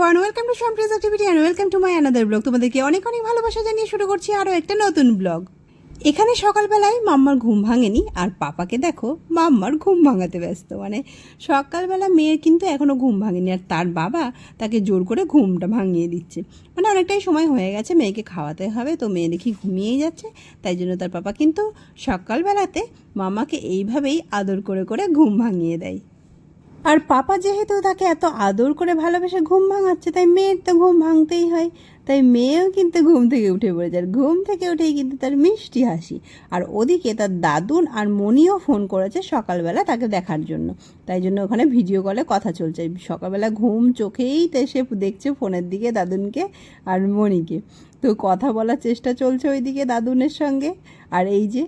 Everyone welcome to সম্প্রিজ activity and welcome to my blog তোমাদেরকে অনেক অনেক ভালোবাসা জানিয়ে শুরু করছি আরও একটা নতুন ব্লগ এখানে সকালবেলায় মাম্মার ঘুম ভাঙেনি, আর পাপাকে দেখো, মাম্মার ঘুম ভাঙাতে ব্যস্ত। মানে সকালবেলা মেয়ের কিন্তু এখনও ঘুম ভাঙেনি, আর তার বাবা তাকে জোর করে ঘুমটা ভাঙিয়ে দিচ্ছে। মানে অনেকটাই সময় হয়ে গেছে, মেয়েকে খাওয়াতে হবে, তো মেয়ে দেখি ঘুমিয়েই যাচ্ছে, তাই জন্য তার পাপা কিন্তু সকালবেলাতে মামাকে এইভাবেই আদর করে করে ঘুম ভাঙিয়ে দেয়। আর পাপা যেহেতু তাকে এত আদর করে ভালোবেসে ঘুম ভাঙাচ্ছে, তাই মেয়ের তো ঘুম ভাঙতেই হয়। তাই মেয়েও কিন্তু ঘুম থেকে উঠে পড়েছে আর ঘুম থেকে উঠেই কিন্তু তার মিষ্টি হাসি। আর ওদিকে তার দাদুন আর মনিও ফোন করেছে সকালবেলা তাকে দেখার জন্য। তাই জন্য ওখানে ভিডিও কলে কথা চলছে। সকালবেলা ঘুম চোখেই তো সে দেখছে ফোনের দিকে দাদুনকে আর মনিকে। তো কথা বলার চেষ্টা চলছে ওইদিকে দাদুনের সঙ্গে। আর এই যে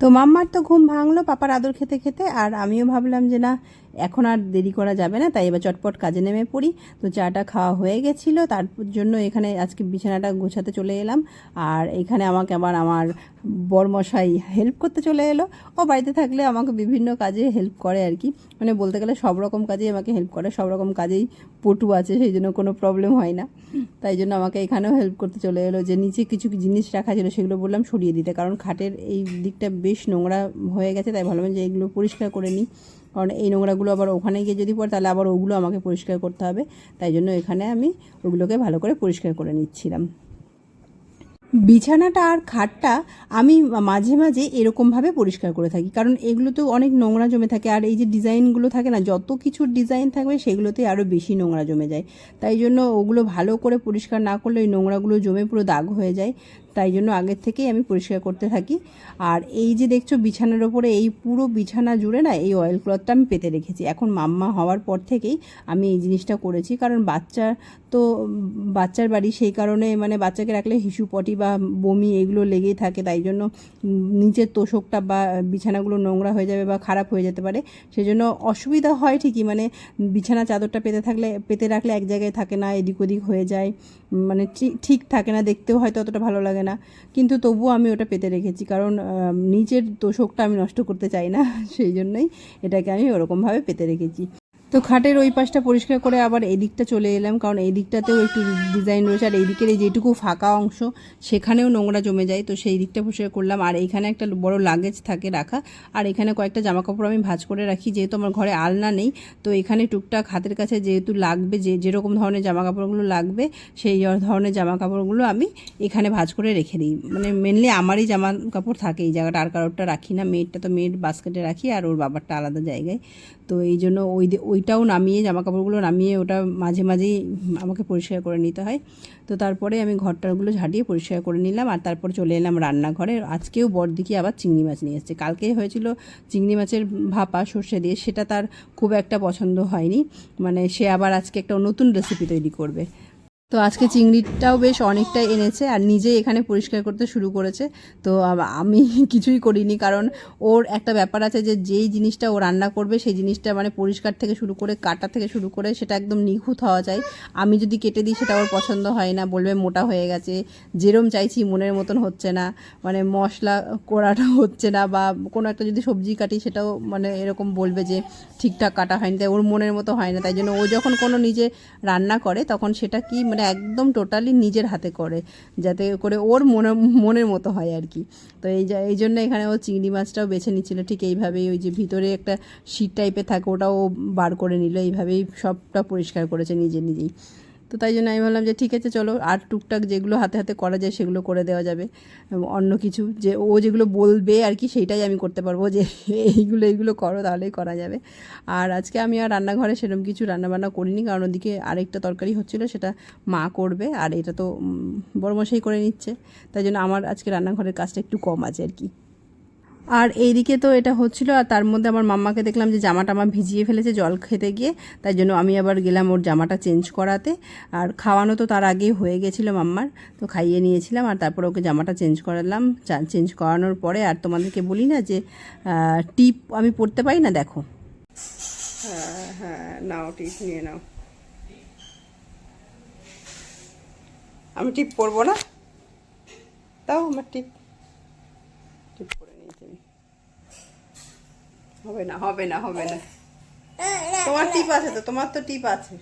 তো মাম্মার তো ঘুম ভাঙলো পাপার আদর খেতে খেতে আর আমিও ভাবলাম যে না এখন আর দেরি করা যাবে না, তাই এবার চটপট কাজে নেমে পড়ি। তো চাটা খাওয়া হয়ে গেছিল, তার জন্য এখানে আজকে বিছানাটা গোছাতে চলে এলাম। আর এখানে আমাকে আবার আমার বরমশাই হেল্প করতে চলে এলো। ও বাড়িতে থাকলে আমাকে বিভিন্ন কাজে হেল্প করে আর কি। মানে বলতে গেলে সব রকম কাজেই আমাকে হেল্প করে, সব রকম কাজেই পটু আছে, সেই জন্য কোনো প্রবলেম হয় না। তাই জন্য আমাকে এখানেও হেল্প করতে চলে এলো যে নিচে কিছু জিনিস রাখা ছিল, সেগুলো বললাম সরিয়ে দিতে। কারণ খাটের এই দিকটা বেশ নোংরা হয়ে গেছে, তাই ভাবলাম যে এগুলো পরিষ্কার করে নিই। কারণ এই নোংরাগুলো আবার ওখানে গিয়ে যদি পড়ে, তাহলে আবার ওগুলো আমাকে পরিষ্কার করতে হবে। তাই জন্য এখানে আমি ওগুলোকে ভালো করে পরিষ্কার করে নিচ্ছিলাম। বিছানাটা আর খাটটা আমি মাঝে মাঝে এরকমভাবে পরিষ্কার করে থাকি। কারণ এগুলোতেও অনেক নোংরা জমে থাকে। আর এই যে ডিজাইনগুলো থাকে না, যত কিছু ডিজাইন থাকবে সেগুলোতে আরও বেশি নোংরা জমে যায়। তাই জন্য ওগুলো ভালো করে পরিষ্কার না করলে ওই নোংরাগুলো জমে পুরো দাগ হয়ে যায়। তাই জন্য আগের থেকেই আমি পরিষ্কার করতে থাকি। আর এই যে দেখছ বিছানার ওপরে এই পুরো বিছানা জুড়ে না এই অয়েল ক্লথটা আমি পেতে রেখেছি। এখন মাম্মা হওয়ার পর থেকেই আমি এই জিনিসটা করেছি। কারণ বাচ্চা তো বাচ্চার বাড়ি সেই কারণে মানে বাচ্চাকে রাখলে হিসু পটি বা বমি এগুলো লেগেই থাকে। তাই জন্য নিচের তোষকটা বা বিছানাগুলো নোংরা হয়ে যাবে বা খারাপ হয়ে যেতে পারে। সেই জন্য অসুবিধা হয় ঠিকই। মানে বিছানা চাদরটা পেতে থাকলে, পেতে রাখলে এক জায়গায় থাকে না, এদিক ওদিক হয়ে যায়। মানে ঠিক থাকে না। দেখতেও হয়তো অতটা ভালো লাগে না। কিন্তু তবুও আমি ওটা পেতে রেখেছি। কারণ নিচের তোষকটা আমি নষ্ট করতে চাই না সেই জন্যই এটাকে আমি ওরকমভাবে পেতে রেখেছি। তো খাটের ওই পাশটা পরিষ্কার করে আবার এদিকটা চলে এলাম, কারণ এই দিকটাতেও একটু ডিজাইন রয়েছে। আর এই দিকের এই যেটুকু ফাঁকা অংশ, সেখানেও নোংরা জমে যায়। তো সেই দিকটা পরিষ্কার করলাম। আর এইখানে একটা বড় লাগেজ থাকে রাখা। আর এখানে কয়েকটা জামা কাপড় আমি ভাঁজ করে রাখি। যেহেতু আমার ঘরে আলনা নেই, তো এখানে টুকটাক হাতের কাছে যেহেতু লাগবে, যে যেরকম ধরনের জামা কাপড়গুলো লাগবে, সেই ধরনের জামা কাপড়গুলো আমি এখানে ভাঁজ করে রেখে দিই। মানে মেনলি আমারই জামা কাপড় থাকে এই জায়গাটা। আর কারোরটা রাখি না। মেয়েরটা তো মেয়ের বাস্কেটে রাখি, আর ওর বাবারটা আলাদা জায়গায়। তো এই জন্য ওই ওই ওইটাও নামিয়ে জামা কাপড়গুলো নামিয়ে ওটা মাঝে মাঝেই আমাকে পরিষ্কার করে নিতে হয়। তো তারপরে আমি ঘরটারগুলো ঝাঁটিয়ে পরিষ্কার করে নিলাম আর তারপর চলে এলাম রান্নাঘরে। আজকেও বড়দিকে আবার চিংড়ি মাছ নিয়ে এসছে। কালকে হয়েছিল চিংড়ি মাছের ভাপা, সর্ষে দিয়ে, সেটা তার খুব একটা পছন্দ হয়নি। মানে সে আবার আজকে একটা নতুন রেসিপি তৈরি করবে। তো আজকে চিংড়িটাও বেশ অনেকটাই এনেছে আর নিজেই এখানে পরিষ্কার করতে শুরু করেছে। তো আমি কিছুই করিনি কারণ ওর একটা ব্যাপার আছে যে যেই জিনিসটা ও রান্না করবে সেই জিনিসটা মানে পরিষ্কার থেকে শুরু করে কাটা থেকে শুরু করে সেটা একদম নিখুঁত হওয়া যায়। আমি যদি কেটে দিই সেটা ওর পছন্দ হয় না, বলবে মোটা হয়ে গেছে, যেরম চাইছি মনের মতন হচ্ছে না মানে মশলা করাটা হচ্ছে না বা কোনো একটা যদি সবজি কাটি সেটাও মানে এরকম বলবে যে ঠিকঠাক কাটা হয়নি, তাই ওর মনের মতো হয় না, তাই জন্য ও যখন কোনো নিজে রান্না করে তখন সেটা কি মানে একদম টোটালি নিজের হাতে করে, যাতে করে ওর মনে, মনের মতো হয় আর কি। তো এই এই জন্য এখানে ও চিংড়ি মাছটাও বেছে নিচ্ছিল, ঠিক এইভাবেই ওই যে ভিতরে একটা শীত টাইপের থাকে, ওটাও বার করে নিল, এইভাবেই সবটা পরিষ্কার করেছে নিজে নিজেই। তো তাই জন্য আমি ভাবলাম যে ঠিক আছে, চলো আর টুকটাক যেগুলো হাতে হাতে করা যায় সেগুলো করে দেওয়া যাবে। অন্য কিছু যে ও যেগুলো বলবে আর কি সেইটাই আমি করতে পারব যে এইগুলো এইগুলো করো তাহলেই করা যাবে। আর আজকে আমি আর রান্নাঘরে সেরকম কিছু রান্নাবান্না করিনি, কারণ ওদিকে আরেকটা তরকারি হচ্ছিল, সেটা মা করবে, আর এটা তো বড়মশাই করে নিচ্ছে। তাই জন্য আমার আজকে রান্নাঘরের কাজটা একটু কম আছে আর কি। আর এইদিকে তো এটা হচ্ছিল, আর তার মধ্যে আমার মাম্মাকে দেখলাম যে জামাটা আমার ভিজিয়ে ফেলেছে জল খেতে গিয়ে, তাই জন্য আমি আবার গেলাম ওর জামাটা চেঞ্জ করাতে। আর খাওয়ানো তো তার আগেই হয়ে গেছিল মাম্মার, তো খাইয়ে নিয়েছিলাম আর তারপর ওকে জামাটা চেঞ্জ করালাম। চেঞ্জ করানোর পরে আর তোমাদেরকে বলি না যে টিপ আমি পড়তে পারি না, দেখো। হ্যাঁ হ্যাঁ নাও, টিপ নিয়ে নাও। আমি টিপ পরবো না? তাও আমার টিপ। টিপ হবে না হবে না হবে না। তোমার টিপ আছে তো তোমার তো টিপ আছে।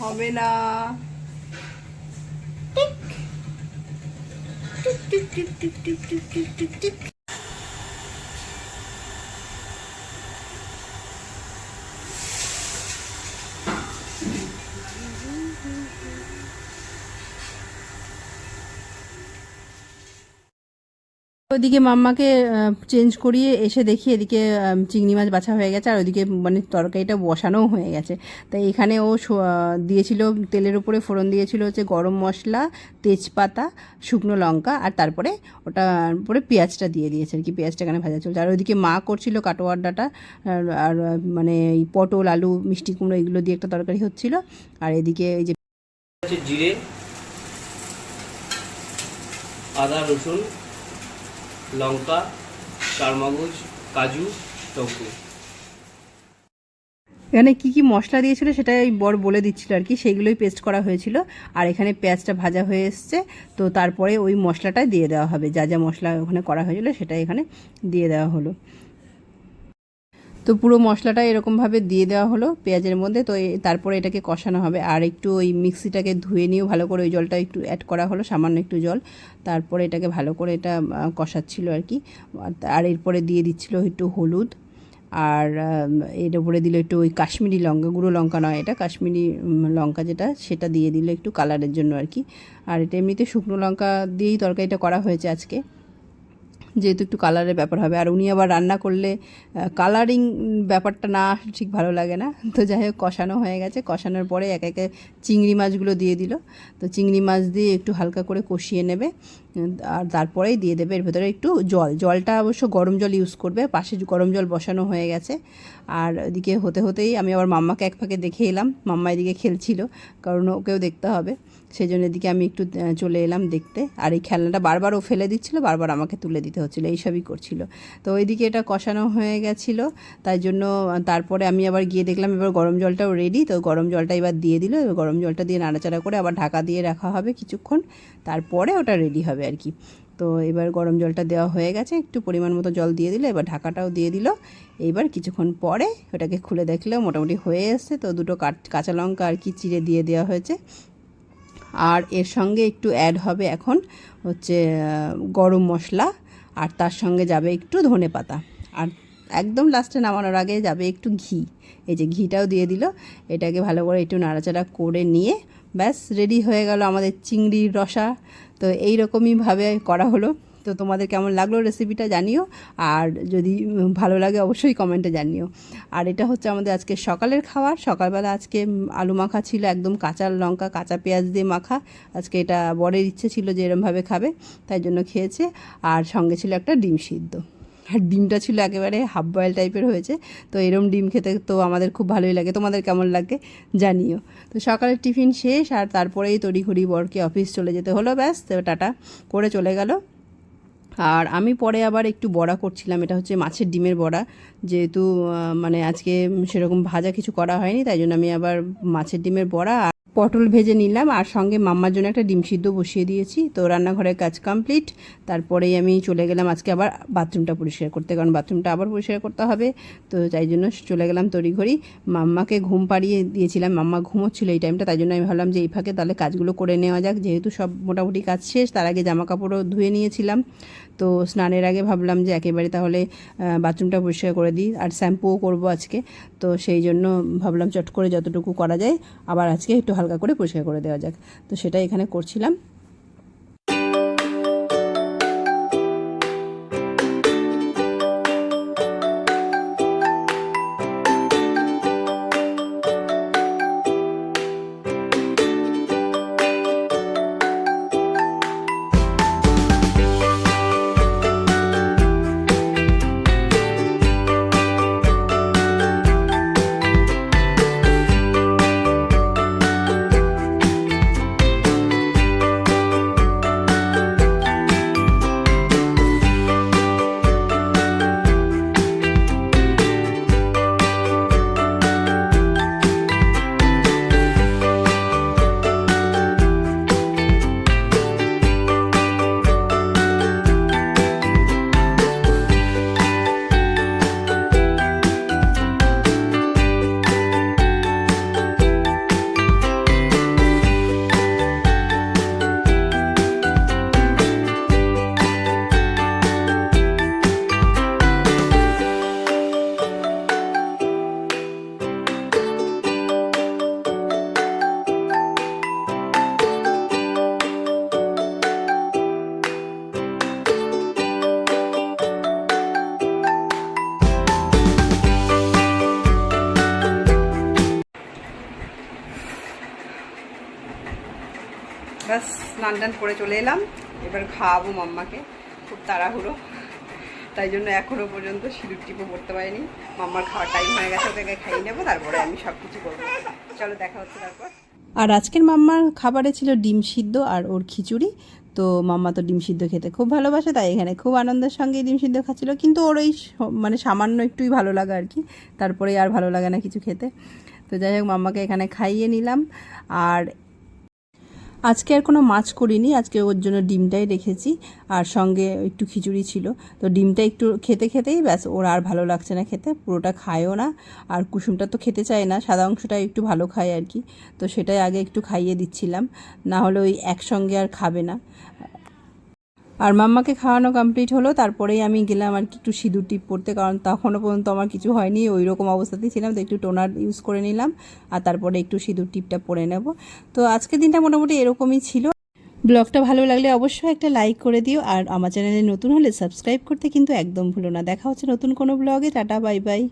হবে না। টিক। টিক টিক টিক টিক টিক টিক টিক ওদিকে মাম্মাকে চেঞ্জ করিয়ে এসে দেখি এদিকে চিংড়ি মাছ বাছা হয়ে গেছে আর ওদিকে মানে তরকারিটা বসানোও হয়ে গেছে। তাই এখানে ও দিয়েছিল তেলের উপরে ফোড়ন দিয়েছিল হচ্ছে গরম মশলা তেজপাতা শুকনো লঙ্কা আর তারপরে ওটা পরে পেঁয়াজটা দিয়ে দিয়েছে আর কি পেঁয়াজটা এখানে ভাজা চলছে। আর ওইদিকে মা করছিল কাটোয়ার ডাটা আর আর, মানে এই পটল আলু মিষ্টি কুমড়ো এগুলো দিয়ে একটা তরকারি হচ্ছিল। আর এদিকে এই যে জিরে আদা রসুন লঙ্কা চারমগজ কাজু টকু এখানে কি কি মশলা দিয়েছিল সেটা এই বর বলে দিচ্ছিল আর কি, সেইগুলোই পেস্ট করা হয়েছিল। আর এখানে পেঁয়াজটা ভাজা হয়ে এসছে, তো তারপরে ওই মশলাটা দিয়ে দেওয়া হবে। যা যা মশলা ওখানে করা হয়েছিল সেটা এখানে দিয়ে দেওয়া হলো। তো পুরো মশলাটা এরকমভাবে দিয়ে দেওয়া হলো পেঁয়াজের মধ্যে, তো তারপরে এটাকে কষানো হবে। আর একটু ওই মিক্সিটাকে ধুয়ে নিয়েও ভালো করে ওই জলটা একটু অ্যাড করা হলো, সামান্য একটু জল। তারপরে এটাকে ভালো করে এটা কষাচ্ছিল আর কি। আর এরপরে দিয়ে দিচ্ছিল একটু হলুদ। আর এর উপরে দিল একটু ওই কাশ্মীরি লঙ্কা, গুঁড়ো লঙ্কা নয় এটা, কাশ্মীরি লঙ্কা যেটা, সেটা দিয়ে দিল একটু কালারের জন্য আর কি। আর এটা এমনিতে শুকনো লঙ্কা দিয়েই তরকারিটা করা হয়েছে আজকে। যেহেতু একটু কালারের ব্যাপার হবে। আর উনি আবার রান্না করলে কালারিং ব্যাপারটা না ঠিক ভালো লাগে না। তো যাই হোক, কষানো হয়ে গেছে। কষানোর পরে এক একে চিংড়ি মাছগুলো দিয়ে দিল। তো চিংড়ি মাছ দিয়ে একটু হালকা করে কষিয়ে নেবে। আর তারপরেই দিয়ে দেবে। এর ভেতরে একটু জল। জলটা অবশ্য গরম জল ইউজ করবে। পাশে গরম জল বসানো হয়ে গেছে। আর এদিকে হতে হতেই আমি আবার মাম্মাকে এক ফাঁকে দেখে এলাম। মাম্মা এদিকে খেলছিল, কারণ ওকেও দেখতে হবে। সেই জন্য এদিকে আমি একটু চলে এলাম দেখতে। আর এই খেলনাটা বারবার ও ফেলে দিচ্ছিল, বারবার আমাকে তুলে দিতে হচ্ছিল। এইসবই করছিল। তো ওইদিকে এটা কষানো হয়ে গেছিল। তাই জন্য তারপরে আমি আবার গিয়ে দেখলাম, এবার গরম জলটাও রেডি তো গরম জলটা এবার দিয়ে দিল। এবার গরম জলটা দিয়ে নাড়াচাড়া করে আবার ঢাকা দিয়ে রাখা হবে কিছুক্ষণ। তারপরে ওটা রেডি হবে। আর কি। তো এবার গরম জলটা দেওয়া হয়ে গেছে, একটু পরিমাণ মতো জল দিয়ে দিল, এবার ঢাকাটাও দিয়ে দিল। এইবার কিছুক্ষণ পরে ওটাকে খুলে দেখলেও মোটামুটি হয়ে এসছে। তো দুটো কাঁচা লঙ্কা আর কি চিড়ে দিয়ে দেওয়া হয়েছে। আর এর সঙ্গে একটু অ্যাড হবে এখন হচ্ছে গরম মশলা, আর তার সঙ্গে যাবে একটু ধনে পাতা। আর একদম লাস্টে নামানোর আগে যাবে একটু ঘি। এই যে ঘিটাও দিয়ে দিল। এটাকে ভালো করে একটু নাড়াচাড়া করে নিয়ে ব্যাস রেডি হয়ে গেল আমাদের চিংড়ির রসা। তো এই রকমইভাবে করা হলো। তো তোমাদের কেমন লাগল রেসিপিটা জানিও। আর যদি ভালো লাগে অবশ্যই কমেন্টে জানিও। আর এটা হচ্ছে আমাদের আজকে সকালের খাবার। সকালবেলা আজকে আলু মাখা ছিল, একদম কাঁচা লঙ্কা, কাঁচা পেঁয়াজ দিয়ে মাখা। আজকে এটা বরের ইচ্ছে ছিল যে এরমভাবে খাবে, তাই জন্য খেয়েছে। আর সঙ্গে ছিল একটা ডিম সিদ্ধ। আর ডিমটা ছিল একেবারে হাফ বয়েল টাইপের হয়েছে। তো এরম ডিম খেতে তো আমাদের খুব ভালোই লাগে। তোমাদের কেমন লাগে জানিও। তো সকালের টিফিন শেষ আর তারপরেই তড়িঘড়ি বরকে অফিস চলে যেতে হলো, ব্যাস টাটা করে চলে গেল। আর আমি পরে আবার একটু বড়া করছিলাম, এটা হচ্ছে মাছের ডিমের বড়া। যেহেতু মানে আজকে সেরকম ভাজা কিছু করা হয়নি, তাই জন্য আমি আবার মাছের ডিমের বড়া পটল ভেজে নিলাম আর সঙ্গে মাম্মার জন্য একটা ডিম সিদ্ধ বসিয়ে দিয়েছি। তো রান্নাঘরের কাজ কমপ্লিট তারপরেই আমি চলে গেলাম আজকে আবার বাথরুমটা পরিষ্কার করতে, কারণ বাথরুমটা আবার পরিষ্কার করতে হবে। তো তাই জন্য চলে গেলাম তড়িঘড়ি। মাম্মাকে ঘুম পাড়িয়ে দিয়েছিলাম, মাম্মা ঘুমোচ্ছিল এই টাইমটা তাই জন্য আমি ভাবলাম যে এই ফাঁকে তাহলে কাজগুলো করে নেওয়া যাক। যেহেতু সব মোটামুটি কাজ শেষ, তার আগে জামা কাপড়ও ধুয়ে নিয়েছিলাম। তো স্নানের আগে ভাবলাম যে একেবারে তাহলে বাথরুমটা পরিষ্কার করে দিই, আর শ্যাম্পুও করব আজকে। তো সেই জন্য ভাবলাম চট করে যতটুকু করা যায়। আবার আজকে একটু হালকা করে পরিষ্কার করে দেওয়া যাক। তো সেটাই এখানে করছিলাম। স্নান টান করে চলে এলাম। এবার খাওয়াবো মাম্মাকে। খুব তাড়াহুড়ো। তাই জন্য এখনও পর্যন্ত সিঁদুর টিপও পড়তে পারিনি। মাম্মার খাওয়ার টাইম হয়ে গেছে ওদেরকে খাইয়ে নেব, তারপরে আমি সব কিছু করব। চলো দেখা হচ্ছে তারপর। আর আজকের মাম্মার খাবারে ছিল ডিম সিদ্ধ আর ওর খিচুড়ি। তো মাম্মা তো ডিম সিদ্ধ খেতে খুব ভালোবাসে, তাই এখানে খুব আনন্দের সঙ্গে ডিম সিদ্ধ খাচ্ছিল। কিন্তু ওর ওই মানে সামান্য একটুই ভালো লাগা আর কি। তারপরে আর ভালো লাগে না কিছু খেতে। তো যাই হোক, মাম্মাকে এখানে খাইয়ে নিলাম। আর আজকে আর কোনো মাছ করিনি, আজকে ওর জন্য ডিমটাই রেখেছি, আর সঙ্গে একটু খিচুড়ি ছিল। তো ডিমটা একটু খেতে খেতেই ব্যাস, ওর আর ভালো লাগছে না খেতে, পুরোটা খায়ও না, আর কুসুমটা তো খেতে চায় না, সাদা অংশটা একটু ভালো খায় আর কি। তো সেটাই আগে একটু খাইয়ে দিচ্ছিলাম, না হলে ওই একসঙ্গে আর খাবে না। আর মাম্মাকে খাওয়ানো কমপ্লিট হলো, তারপরেই আমি গেলাম আর কি একটু সিঁদুর টিপ পড়তে, কারণ তখনও পর্যন্ত আমার কিছু হয়নি ওই রকম অবস্থাতেই ছিলাম, তো একটু টোনার ইউজ করে নিলাম, আর তারপরে একটু সিঁদুর টিপটা পরে নেব। তো আজকের দিনটা মোটামুটি এরকমই ছিল। ব্লগটা ভালো লাগলে অবশ্যই একটা লাইক করে দিও, আর আমার চ্যানেলে নতুন হলে সাবস্ক্রাইব করতে কিন্তু একদম ভুলো না। দেখা হচ্ছে নতুন কোনো ব্লগে টাটা বাই বাই